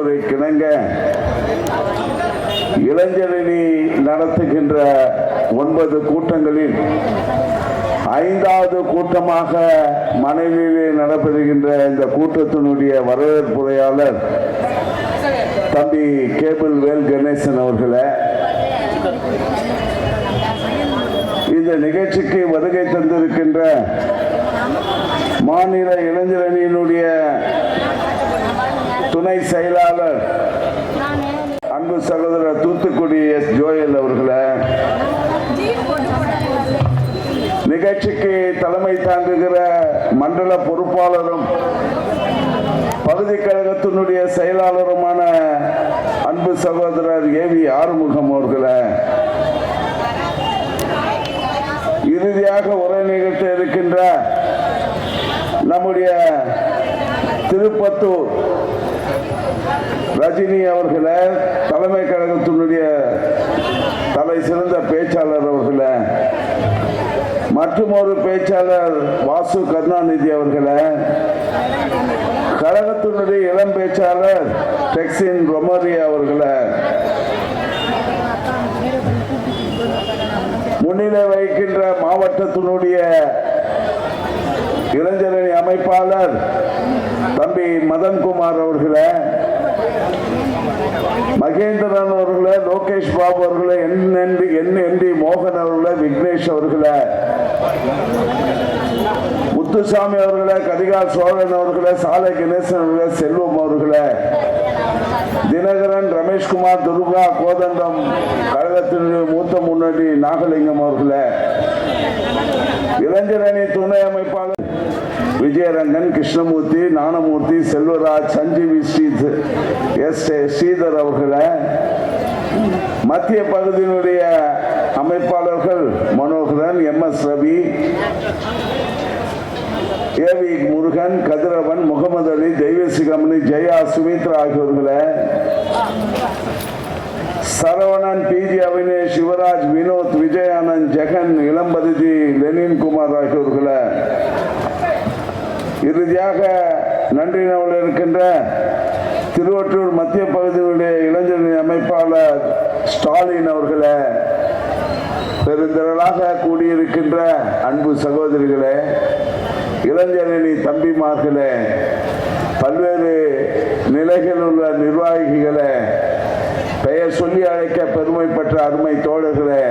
அறிவுரை கிணங்க இளைஞரணி நடத்துகின்ற ஒன்பது கூட்டங்களில் ஐந்தாவது கூட்டமாக மனைவியிலே நடைபெறுகின்ற இந்த கூட்டத்தினுடைய வரவேற்புரையாளர் தம்பி கேபிள் வேல் கணேசன் அவர்களை. இந்த நிகழ்ச்சிக்கு வருகை தந்திருக்கின்ற மாநில இளைஞரணியினுடைய துணை செயலாளர். அன்பு சகோதரர் தூத்துக்குடி எஸ். ஜோயல் அவர்களை. நிகழ்ச்சிக்கு தலைமை தாங்குகிற மண்டல பொறுப்பாளரும் பகுதி கழகத்தினுடைய செயலாளருமான அன்பு சகோதரர் ஏவி ஆறுமுகம் அவர்களை. இறுதியாக உரை நிகழ்த்த இருக்கின்ற நம்முடைய திருப்பத்தூர் ரஜினி அவர்களை தலைமை கழகத்தினுடைய தலை சிறந்த பேச்சாளர் அவர்களை மற்றும் ஒரு பேச்சாளர் வாசு கருணாநிதி அவர்களை கழகத்தினுடைய இளம் பேச்சாளர் டெக்ஸின் ரொமரி அவர்களை முன்னிலை வைக்கின்ற மாவட்டத்தினுடைய இளைஞரணி அமைப்பாளர் தம்பி மதன்குமார் அவர்களை மகேந்திரன் அவர்களே லோகேஷ் பாபு அவர்களே என் என் என் மோகன் அவர்களே விக்னேஷ் அவர்களே முத்துசாமி அவர்களே கதிகால் சோழன் அவர்களே சாலை கணேசன் அவர்களே செல்வம் அவர்களே தினகரன் ரமேஷ்குமார் துர்கா கோதண்டம் கழகத்தினுடைய மூத்த முன்னணி நாகலிங்கம் அவர்களே இளைஞரணி துணை அமைப்பாளர் விஜயரங்கன் கிருஷ்ணமூர்த்தி ஞானமூர்த்தி செல்வராஜ் சஞ்சீவி ஸ்ரீ எஸ் ஸ்ரீதர் அவர்களை மத்திய பகுதியினுடைய அமைப்பாளர்கள் Manoharan M S Ravi A V Murugan Kathiravan Mohammed Ali Deivasigamani Jaya Sumithra ஆகியோர்களை Saravanan PG Avinesh Sivaraj Vinoth Vijayanand Jegan இளம்பதிஜி லெனின் குமார் ஆகியோர்களை இறுதியாக நன்றி நவல் இருக்கின்ற திருவற்றூர் மத்திய பகுதியினுடைய இளைஞரணி அமைப்பாளர் ஸ்டாலின் அவர்களே பெருந்திரளாக கூடியிருக்கின்ற அன்பு சகோதரிகளே இளைஞரணி தம்பிமார்களே பல்வேறு நிலைகளில் உள்ள நிர்வாகிகளே பெயர் சொல்லி அழைக்க பெருமை பெற்ற அருமை தோழர்களே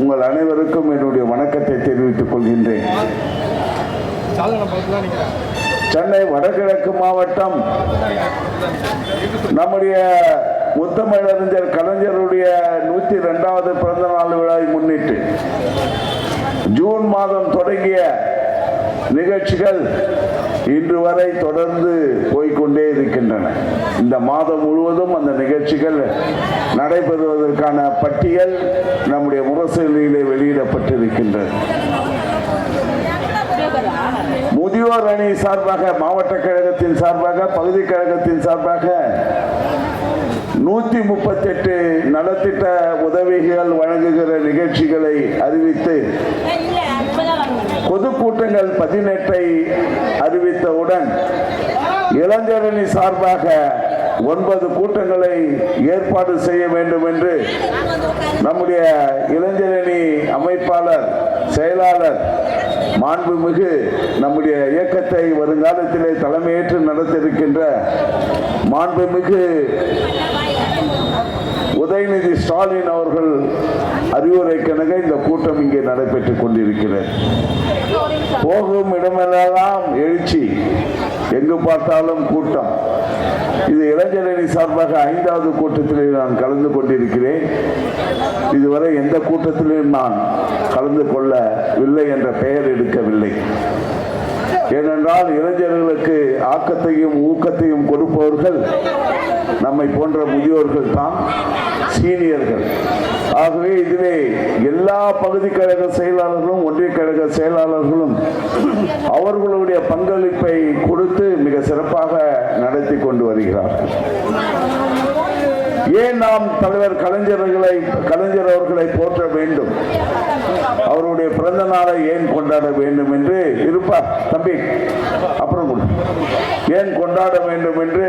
உங்கள் அனைவருக்கும் என்னுடைய வணக்கத்தை தெரிவித்துக் கொள்கின்றேன். சென்னை வடகிழக்கு மாவட்டம். நம்முடைய முத்தமிழறிஞர் கலைஞருடைய நூத்தி ரெண்டாவது பிறந்த நாள் விழாவை முன்னிட்டு ஜூன் மாதம் தொடங்கிய நிகழ்ச்சிகள் இன்று வரை தொடர்ந்து போய்க்கொண்டே இருக்கின்றன. இந்த மாதம் முழுவதும் அந்த நிகழ்ச்சிகள் நடைபெறுவதற்கான பட்டியல் நம்முடைய முரசொலியிலே வெளியிடப்பட்டிருக்கின்றது. முதியோர் அணி சார்பாக மாவட்ட கழகத்தின் சார்பாக பகுதி கழகத்தின் சார்பாக நூத்தி முப்பத்தி எட்டு நலத்திட்ட உதவிகள் வழங்குகிற நிகழ்ச்சிகளை அறிவித்து பொதுக்கூட்டங்கள் பதினெட்டை அறிவித்தவுடன் இளைஞரணி சார்பாக ஒன்பது கூட்டங்களை ஏற்பாடு செய்ய வேண்டும் என்று நம்முடைய இளைஞரணி அமைப்பாளர் செயலாளர் மாண்புமிகு நம்முடைய இயக்கத்தை வருங்காலத்திலே தலைமையேற்று நடத்த இருக்கின்ற மாண்புமிகு உதயநிதி ஸ்டாலின் அவர்கள் அறிவுரைக்கணக இந்த கூட்டம் இங்கே நடைபெற்றுக் கொண்டிருக்கிறது. போகும் இடமெல்லாம் எழுச்சி. எங்கு பார்த்தாலும் கூட்டம். இது இளைஞரணி சார்பாக ஐந்தாவது கூட்டத்திலே நான் கலந்து கொண்டிருக்கிறேன். இதுவரை எந்த கூட்டத்திலும் நான் கலந்து கொள்ளவில்லை என்ற பெயர் எடுக்கவில்லை. ஏனென்றால் இளைஞர்களுக்கு ஆக்கத்தையும் ஊக்கத்தையும் கொடுப்பவர்கள் நம்மை போன்ற முதியோர்கள் தான் சீனியர்கள். ஆகவே இதிலே எல்லா பகுதி கழக செயலாளர்களும் ஒன்றிய கழக செயலாளர்களும் அவர்களுடைய பங்களிப்பை கொடுத்து மிக சிறப்பாக நடத்தி கொண்டு வருகிறார்கள். ஏன் நாம் தலைவர் கலைஞர்களை கலைஞர் அவர்களை போற்ற வேண்டும்? அவருடைய பிறந்த நாளை ஏன் கொண்டாட வேண்டும் என்று இருப்பார் தம்பி? அப்புறம் கொடு. ஏன் கொண்டாட வேண்டும் என்று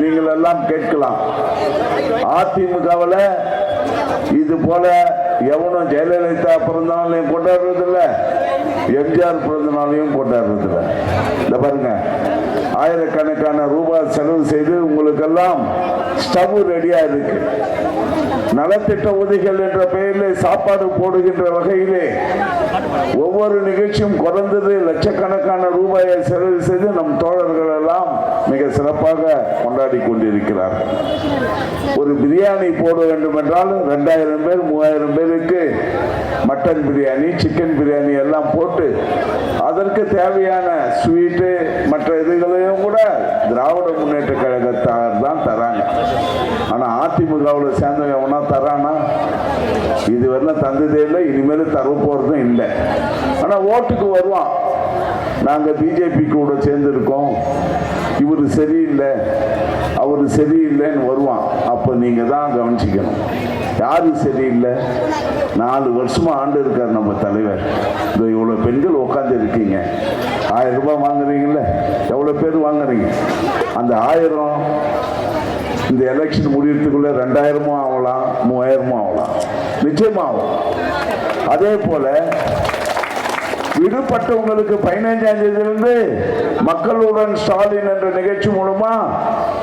நீங்கள் எல்லாம் கேட்கலாம். அதிமுகவில் இது போல எவனும் ஜெயலலிதா பிறந்த நாளையும் கொண்டாடுறதில்லை எம்ஜிஆர் பிறந்த நாளையும் கொண்டாடுறதில்ல. இந்த பாருங்க ஆயிரக்கணக்கான ரூபாய் செலவு செய்து உங்களுக்கெல்லாம் ஸ்டவ் ரெடியா இருக்கு. நலத்திட்ட உதவிகள் என்ற பெயரில் சாப்பாடு போடுகின்ற வகையிலே ஒவ்வொரு நிகழ்ச்சியும் குறைந்தது லட்சக்கணக்கான ரூபாயை செலவு செய்து நம் தோழர்கள் எல்லாம் மிக சிறப்பாக கொண்டாடி கொண்டிருக்கிறார்கள் ஒரு பிரியாணி போட வேண்டும் என்றால் ரெண்டாயிரம் பேர் மூவாயிரம் பேருக்கு மட்டன் பிரியாணி சிக்கன் பிரியாணி எல்லாம் போட்டு அதற்கு தேவையான ஸ்வீட்டு மற்ற இதுகளையும் கூட திராவிட முன்னேற்ற கழகத்தார் தான் தராங்க. ஆனால் அதிமுகவில் சேர்ந்த எவனா தரானா? இதுவரையிலும் தந்ததே இல்லை இனிமேல் தர போகிறதும் இல்லை. ஆனால் ஓட்டுக்கு வருவான். நாங்கள் பிஜேபி கூட சேர்ந்துருக்கோம். இவர் சரியில்லை அவர் சரியில்லைன்னு வருவான். அப்போ நீங்கள் தான் கவனிச்சிக்கணும். யாரு சரியில்லை? நாலு வருஷமாக ஆண்டு இருக்கார் நம்ம தலைவர். இந்த இவ்வளோ பெண்கள் உட்காந்து இருக்கீங்க. ஆயிரம் ரூபாய் வாங்குறீங்கல்ல? எவ்வளோ பேர் வாங்குறீங்க? அந்த ஆயிரம் இந்த எலெக்ஷன் முடியறதுக்குள்ள ரெண்டாயிரமும் ஆகலாம் மூவாயிரமும் ஆகலாம். நிச்சயமாகும் அதே போல விடுபட்டவங்களுக்கு பதினைஞ்சாம் தேதியிலிருந்து மக்களுடன் ஸ்டாலின் என்ற நிகழ்ச்சி மூலமா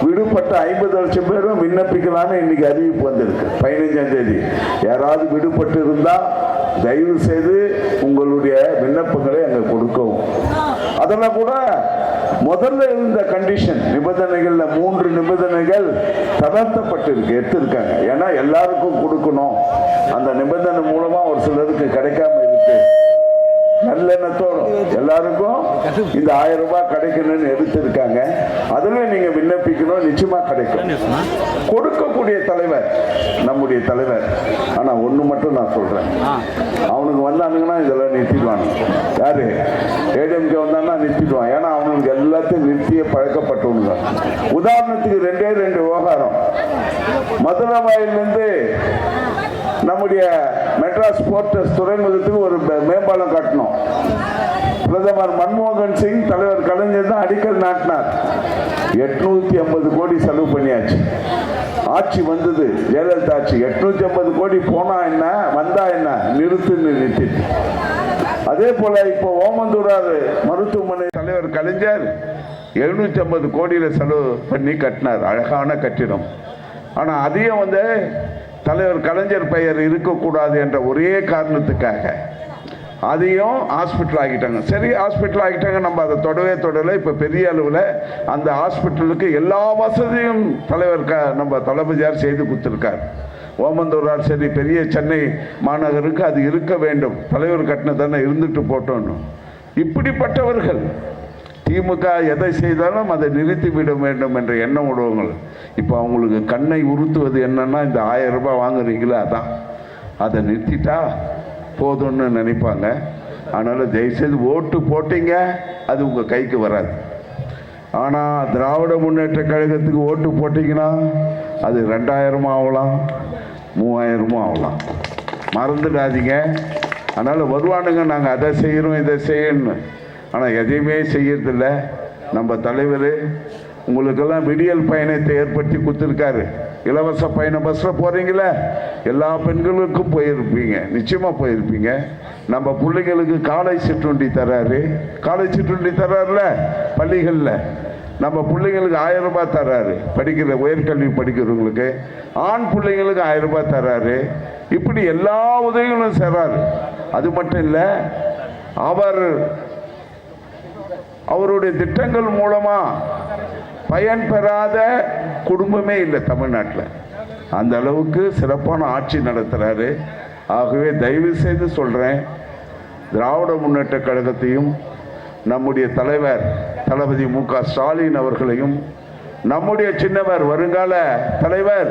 விடுபட்ட ஐம்பது லட்சம் பேரும் விண்ணப்பிக்கலாம்னு இன்னைக்கு அறிவிப்பு வந்திருக்கு. பதினைஞ்சாம் தேதி. யாராவது விடுபட்டு இருந்தா தயவு செய்து உங்களுடைய விண்ணப்பங்களை அங்க கொடுக்கவும். அதெல்லாம் கூட முதல்ல இருந்த கண்டிஷன் நிபந்தனைகள்ல மூன்று நிபந்தனைகள் தளர்த்தப்பட்டிருக்கு எடுத்திருக்காங்க. ஏன்னா எல்லாருக்கும் கொடுக்கணும். அந்த நிபந்தனை மூலமா ஒரு சிலருக்கு கிடைக்காம இருக்கு. நல்லெண்ணத்தோட எல்லாருக்கும் இந்த ஆயிரம் ரூபாய் கிடைக்கணும்னு எடுத்திருக்காங்க. அதுல நீங்க விண்ணப்பிக்கணும் நிச்சயமா கிடைக்கும். கொடுக்கக்கூடிய தலைவர் நம்முடைய தலைவர். ஆனா ஒண்ணு மட்டும் நான் சொல்றேன். அவனுக்கு வந்தானுங்கன்னா இதெல்லாம் நிறுத்திடுவாங்க யாரு? ஏடிஎம்கே வந்தாங்கன்னா நிறுத்திடுவான். ஏன்னா அவனுக்கு எல்லாத்தையும் நிறுத்திய பழக்கப்பட்டவனுங்க. உதாரணத்துக்கு ரெண்டே ரெண்டு விவகாரம். மதுரை வாயிலிருந்து நம்முடைய மெட்ராஸ் போர்ட்டஸ் துறைமுகத்துக்கு ஒரு மேம்பாலம் கட்டணும். பிரதமர் மன்மோகன் சிங் தலைவர் கலைஞர் தான் அடிக்கல் நாட்டினார். எட்நூத்தி ஐம்பது கோடி செலவு பண்ணியாச்சு. ஆட்சி வந்தது ஜெயலலிதா ஆட்சி. எட்நூத்தி ஐம்பது கோடி போனா என்ன வந்தா என்ன? நிறுத்து நிறுத்தி. அதே போல இப்போ ஓமந்தூரார் மருத்துவமனை தலைவர் கலைஞர் எழுநூத்தி ஐம்பது கோடியில செலவு பண்ணி கட்டினார். அழகான கட்டிடம். ஆனா அதையும் வந்து தலைவர் கலைஞர் பெயர் இருக்கக்கூடாது என்ற ஒரே காரணத்துக்காக அதையும் ஹாஸ்பிட்டல் ஆகிட்டாங்க சரி ஹாஸ்பிட்டல் ஆகிட்டாங்க நம்ம அதை தொடவே தொடலை. இப்போ பெரிய அளவில் அந்த ஹாஸ்பிட்டலுக்கு எல்லா வசதியும் தலைவர் க நம்ம தளபதியார் செய்து கொடுத்துருக்கார். ஓமந்தூரார் சரி பெரிய சென்னை மாநகருக்கு அது இருக்க வேண்டும். தலைவர் கட்டின தானே இருந்துட்டு போட்டோன்னு. இப்படிப்பட்டவர்கள் திமுக எதை செய்தாலும் அதை நிறுத்திவிட வேண்டும் என்ற எண்ணம் விடுவாங்க இப்போ அவங்களுக்கு கண்ணை உறுத்துவது என்னன்னா இந்த ஆயிரம் ரூபாய் வாங்குறீங்களா? அதான். அதை நிறுத்திட்டா போதும்னு நினைப்பாங்க. அதனால் தயவுசெய்து ஓட்டு போட்டீங்க அது உங்கள் கைக்கு வராது. ஆனால் திராவிட முன்னேற்ற கழகத்துக்கு ஓட்டு போட்டிங்கன்னா அது ரெண்டாயிரமும் ஆகலாம் மூவாயிரமும் ஆகலாம். மறந்துடாதீங்க. அதனால் வருவானுங்க நாங்கள் அதை செய்கிறோம் இதை செய்யணும்னு ஆனால் எதையுமே செய்யறதில்ல. நம்ம தலைவர் உங்களுக்கெல்லாம் விடியல் பயணத்தை ஏற்படுத்தி கொடுத்துருக்காரு. இலவச பயணம் பஸ்ஸில் போகிறீங்களே எல்லா பெண்களுக்கும் போயிருப்பீங்க. நிச்சயமாக போயிருப்பீங்க. நம்ம பிள்ளைங்களுக்கு காலை சிற்றுண்டி தராரு. காலை சிற்றுண்டி தராருல? பள்ளிகளில். நம்ம பிள்ளைங்களுக்கு ஆயிரம் ரூபாய் தர்றாரு படிக்கிற உயர்கல்வி படிக்கிறவங்களுக்கு. ஆண் பிள்ளைங்களுக்கு ஆயிரம் ரூபாய் தர்றாரு இப்படி எல்லா உதவிகளும் செய்றாரு. அது மட்டும் இல்லை அவர் அவருடைய திட்டங்கள் மூலமா பயன் பெறாத குடும்பமே இல்லை தமிழ்நாட்டில். அந்த அளவுக்கு சிறப்பான ஆட்சி நடத்துகிறாரு ஆகவே தயவு செய்து சொல்கிறேன் திராவிட முன்னேற்ற கழகத்தையும் நம்முடைய தலைவர் தளபதி மு க ஸ்டாலின் அவர்களையும் நம்முடைய சின்னவர் வருங்கால தலைவர்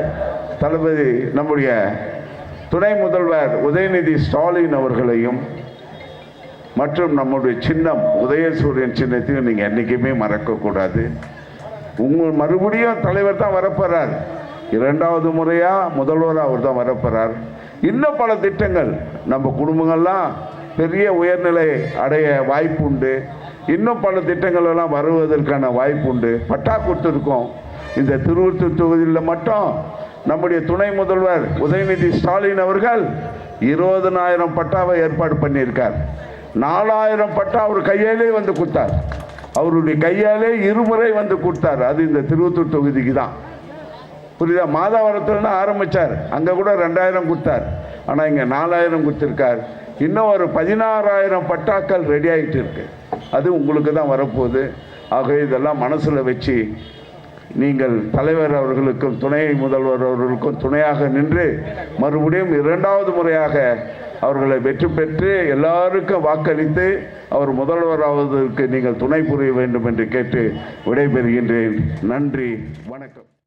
தளபதி நம்முடைய துணை முதல்வர் உதயநிதி ஸ்டாலின் அவர்களையும் மற்றும் நம்முடைய சின்னம் உதயசூரியன் சின்னத்தையும் நீங்கள் என்றைக்குமே மறக்கக்கூடாது. உங்கள் மறுபடியும் தலைவர் தான் வரப்போகிறார் இரண்டாவது முறையாக முதல்வராக அவர் தான் வரப்போகிறார் இன்னும் பல திட்டங்கள். நம்ம குடும்பங்கள்லாம் பெரிய உயர்நிலை அடைய வாய்ப்பு உண்டு இன்னும் பல திட்டங்கள் எல்லாம் வருவதற்கான வாய்ப்பு உண்டு பட்டா கொடுத்துருக்கோம். இந்த திருவத்தூர் தொகுதியில் மட்டும் நம்முடைய துணை முதல்வர் உதயநிதி ஸ்டாலின் அவர்கள் இருபதனாயிரம் பட்டாவை ஏற்பாடு பண்ணியிருக்கார். நாலாயிரம் பட்டா அவர் கையாலே வந்து கொடுத்தார். அவருடைய கையாலே இருமுறை வந்து கொடுத்தார். அது இந்த திருவத்தூர் தொகுதிக்கு தான். புரியுதா? மாதாவரத்தில் ஆரம்பித்தார் அங்கே கூட ரெண்டாயிரம் கொடுத்தார். ஆனால் இங்கே நாலாயிரம் கொடுத்துருக்கார். இன்னும் ஒரு பதினாறாயிரம் பட்டாக்கள் ரெடி ஆகிட்டு இருக்கு. அது உங்களுக்கு தான் வரப்போகுது. ஆகவே இதெல்லாம் மனசில் வச்சு நீங்கள் தலைவர் அவர்களுக்கும் துணை முதல்வர் அவர்களுக்கும் துணையாக நின்று மறுபடியும் இரண்டாவது முறையாக அவர்களை வெற்றி பெற்று எல்லாருக்கும் வாக்களித்து அவர் முதல்வராவதற்கு நீங்கள் துணை புரிய வேண்டும் என்று கேட்டு விடைபெறுகின்றேன். நன்றி வணக்கம்.